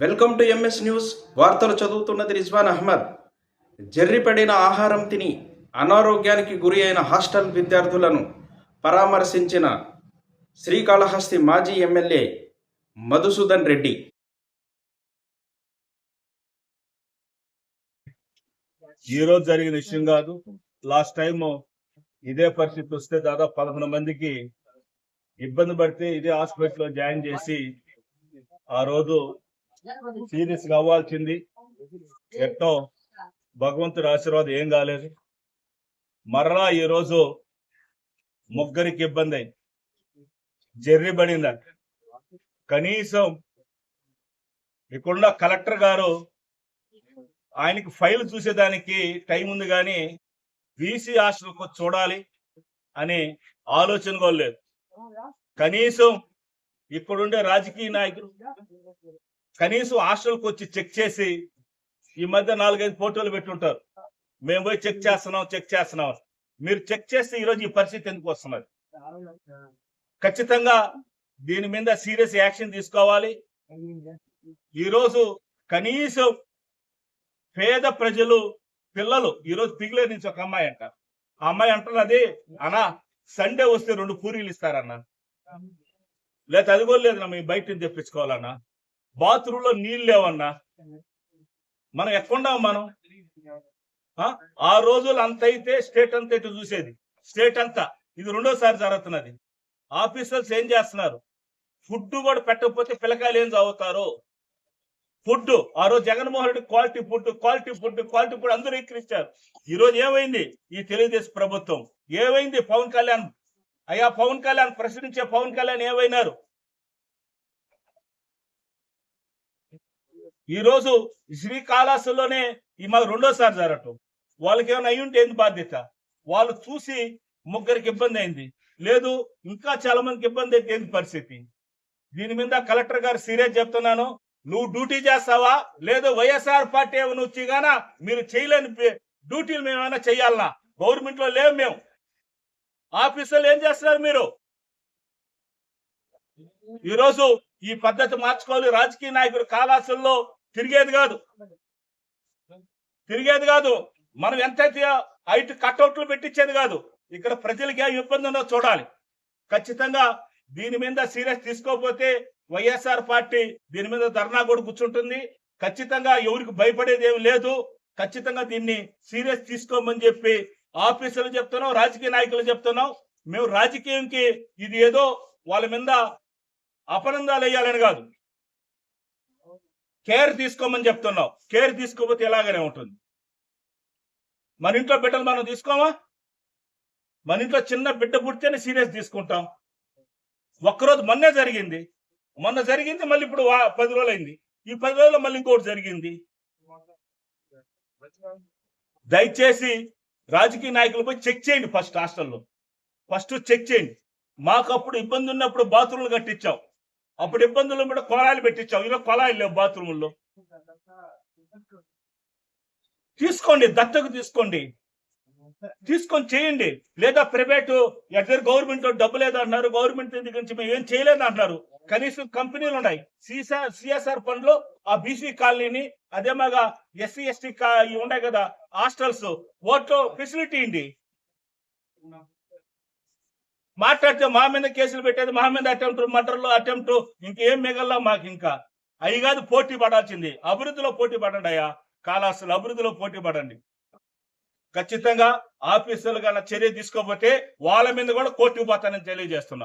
Welcome to MS news. వార్తలు చదువుతున్నది రిజ్వాన్ అహ్మద్. జర్రిపడిన ఆహారం తిని అనారోగ్యానికి గురి అయిన హాస్టల్ విద్యార్థులను పరామర్శించిన శ్రీకాళహస్తి మాజీ ఎమ్మెల్యే మధుసూదన్ రెడ్డి. ఈ రోజు జరిగిన విషయం కాదు. లాస్ట్ టైం ఇదే పరిస్థితి వస్తే దాదాపు పదకొండు మందికి ఇబ్బంది పడితే ఇదే హాస్పిటల్లో జాయిన్ చేసి ఆ రోజు సీరియస్ కావాల్సింది. అవ్వాల్సింది ఎట్టో భగవంతుడి ఆశీర్వాదం ఏం కాలేదు. మరలా ఈ రోజు ముగ్గురికి ఇబ్బంది అయింది. జర్రి పడిందంట కనీసం ఇక్కడున్న కలెక్టర్ గారు ఆయనకి ఫైల్ చూసేదానికి టైం ఉంది కానీ బీసీ హాస్టల్కి చూడాలి అనే ఆలోచన కూడా లేదు. కనీసం ఇక్కడుండే రాజకీయ నాయకులు కనీసం హాస్టల్కి వచ్చి చెక్ చేసి ఈ మధ్య నాలుగైదు ఫోటోలు పెట్టుంటారు. మేము పోయి చెక్ చేస్తున్నాం చెక్ చేస్తున్నాం. మీరు చెక్ చేస్తే ఈరోజు ఈ పరిస్థితి ఎందుకు వస్తున్నది? ఖచ్చితంగా దీని మీద సీరియస్ యాక్షన్ తీసుకోవాలి. ఈరోజు కనీసం పేద ప్రజలు పిల్లలు ఈరోజు పిగిలే నుంచి ఒక అమ్మాయి అంటారు. ఆ అమ్మాయి అంటున్నది అన్నా సండే వస్తే రెండు పూరీలు ఇస్తారన్నా. లేదా అది కూడా లేదన్నా మేము బయట నుంచి తెప్పించుకోవాలన్నా. బాత్రూమ్లో నీళ్ళు లేవన్నా? మనం ఎక్కడున్నాం మనం? ఆ? ఆ రోజులు అంత అయితే స్టేట్ అంతా అయితే చూసేది. స్టేట్ అంతా. ఇది రెండోసారి జరుగుతున్నది. ఆఫీసర్స్ ఏం చేస్తున్నారు? ఫుడ్ కూడా పెట్టకపోతే పిల్లకాయలు ఏం చదువుతారు? ఫుడ్ ఆ రోజు Jaganmohan Reddy quality food quality food quality food అందరూ ఎక్కిరించారు ఈ రోజు ఏమైంది? ఈ తెలుగుదేశం ప్రభుత్వం. ఏమైంది? పవన్ కళ్యాణ్. అయ్యా పవన్ కళ్యాణ్ ప్రశ్నించే పవన్ కళ్యాణ్ ఏమైనారు? ఈరోజు శ్రీకాళహస్తిలోనే ఈ మాకు రెండోసారి జరగటం. వాళ్ళకి ఏమైనా అయ్యి ఉంటే ఏంది బాధ్యత? వాళ్ళు చూసి ముగ్గురికి ఇబ్బంది అయింది. లేదు ఇంకా చాలా మందికి ఇబ్బంది అయితే ఏంది పరిస్థితి? దీని మీద కలెక్టర్ గారు సీరియస్ చెప్తున్నాను. నువ్వు డ్యూటీ చేస్తావా? లేదు వైఎస్ఆర్ పార్టీ ఏమైనా వచ్చి గానా మీరు చేయలేని పే- డ్యూటీలు మేము ఏమైనా చెయ్యాలనా గవర్నమెంట్లో లేవు మేము. ఆఫీసులో ఏం చేస్తున్నారు మీరు? ఈరోజు ఈ పద్ధతి మార్చుకోవాలి. రాజకీయ నాయకుడు కాలాసుల్లో తిరిగేది కాదు. తిరిగేది కాదు. మనం ఎంతైతే ఐటు కట్అవుట్లు పెట్టించేది కాదు. ఇక్కడ ప్రజలకి ఏ ఇబ్బంది ఉందో చూడాలి. ఖచ్చితంగా దీని మీద సీరియస్ తీసుకోకపోతే వైఎస్ఆర్ పార్టీ దీని మీద ధర్నా కూడా కూర్చుంటుంది. ఖచ్చితంగా ఎవరికి భయపడేది ఏమి లేదు. ఖచ్చితంగా దీన్ని సీరియస్ తీసుకోమని చెప్పి ఆఫీసులు చెప్తున్నాం రాజకీయ నాయకులు చెప్తున్నాం. మేము రాజకీయంకి ఇది ఏదో వాళ్ళ మీద అపనందాలు వేయాలని కాదు. కేర్ తీసుకోమని చెప్తున్నాం కేర్ తీసుకోకపోతే ఎలాగనే ఉంటుంది. మన ఇంట్లో బిడ్డలు మనం తీసుకోమా? మన ఇంట్లో చిన్న బిడ్డ పుడితేనే సీరియస్ తీసుకుంటాం. ఒక్కరోజు మొన్నే జరిగింది. మొన్న జరిగింది మళ్ళీ ఇప్పుడు వా- పది రోజులు అయింది ఈ పది రోజుల్లో మళ్ళీ ఇంకోటి జరిగింది. దయచేసి రాజకీయ నాయకులు పోయి చెక్ చేయండి ఫస్ట్ హాస్టల్లో. ఫస్ట్ చెక్ చేయండి. మాకు అప్పుడు ఇబ్బంది ఉన్నప్పుడు బాత్రూమ్లు కట్టించాం. అప్పుడు ఇబ్బందులు కూడా కొలాయిలు పెట్టించాం. ఇలా కొలాయిలు లేవు బాత్రూముల్లో. తీసుకోండి దత్తకు తీసుకోండి. తీసుకొని చేయండి. లేదా ప్రైవేట్ ఎక్కడ గవర్నమెంట్ డబ్బు లేదు గవర్నమెంట్ దగ్గర నుంచి మేము ఏం చేయలేదంటున్నారు కనీసం కంపెనీలు ఉన్నాయి. సిఎస్ఆర్ సిఎస్ఆర్ ఫండ్ ఆ బీసీ కాలనీని అదే మాగా ఎస్సీ ఎస్టీ ఉన్నాయి కదా హాస్టల్స్ ఓట్లో ఫెసిలిటీ అండి మాట్లాడితే మా మీద కేసులు పెట్టేది మా మీద అటెంప్ట్ మర్డర్లు అటెంప్ట్ ఇంకేం మిగల్లా మాకు ఇంకా. అవి కాదు పోటీ పడాల్సింది. అభివృద్ధిలో పోటీ పడండి అయ్యా. కాలాస్తులు అభివృద్ధిలో పోటీ పడండి. ఖచ్చితంగా ఆఫీసులు కన్నా చర్య తీసుకోకపోతే వాళ్ళ మీద కూడా కోర్టుకు పోతానని తెలియజేస్తున్నా.